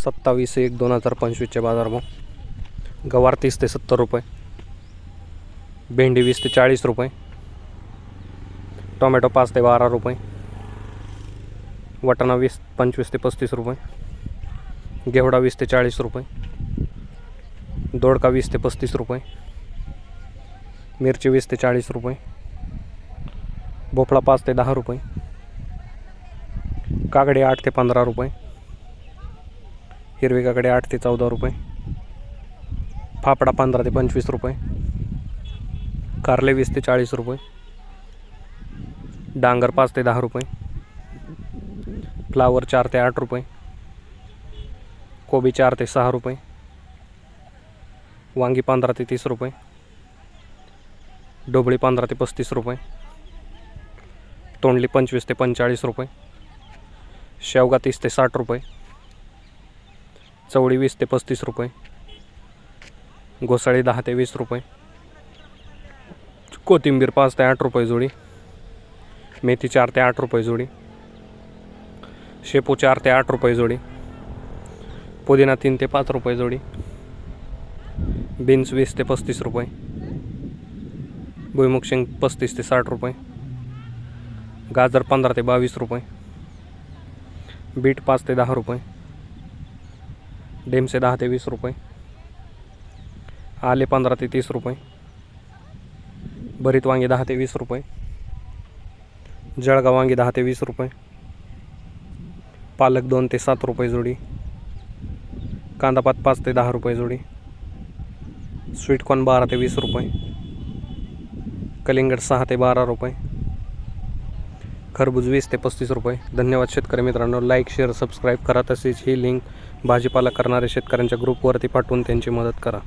सत्तावीस एक दोन हजार पंचवीसचे बाजारभाव. गवार तीस ते सत्तर रुपये. भेंडी वीस ते चाळीस रुपये. टोमॅटो पाच ते बारा रुपये. वाटाणा वीस पंचवीस ते पस्तीस रुपये. घेवडा वीस ते चाळीस रुपये. दोडका वीस ते पस्तीस रुपये. मिरची वीस ते चाळीस रुपये. भोपळा पाच ते दहा रुपये. काकडे आठ ते पंधरा रुपये. हिरवी काकडे आठ ते चौदा रुपये. फाफडा पंधरा ते पंचवीस रुपये. कारले वीस ते चाळीस रुपये. डांगर पाच ते दहा रुपये. फ्लावर चार ते आठ रुपये. कोबी चार ते सहा रुपये. वांगी पंधरा ते तीस रुपये. डोबळी पंधरा ते पस्तीस रुपये. तोंडली पंचवीस ते पंचेचाळीस रुपये. शेवगा तीस ते साठ रुपये. चवळी वीस ते पस्तीस रुपये. घोसाळी दहा ते वीस रुपये. कोथिंबीर पाच ते आठ रुपये जोडी. मेथी चार ते आठ रुपये जोडी. शेपू चार ते आठ रुपये जोडी. पुदिना तीन ते पाच रुपये जोडी. बीन्स वीस ते पस्तीस रुपये. भुईमुग शेंग पस्तीस ते साठ रुपये. गाजर पंधरा ते बावीस रुपये. बीट पाच ते दहा रुपये. डेमसे दहा ते वीस रुपये. आले पंधरा ते तीस रुपये. भरीत वांगे दहा ते वीस रुपये. जळगाव वांगे दहा ते वीस रुपये. पालक दोन ते सात रुपये जोडी. कांदापात पाच ते दहा रुपये जोडी. स्वीटकॉर्न बारा ते वीस रुपये. कलिंगड सहा ते बारा रुपये. खरबूज वीस ते पस्तीस रुपये. धन्यवाद शेतकरी मित्रांनो. लाईक शेअर सबस्क्राईब करा तसेच ही लिंक भाजीपाला करणाऱ्या शेतकऱ्यांच्या ग्रुपवरती पाठवून त्यांची मदत करा.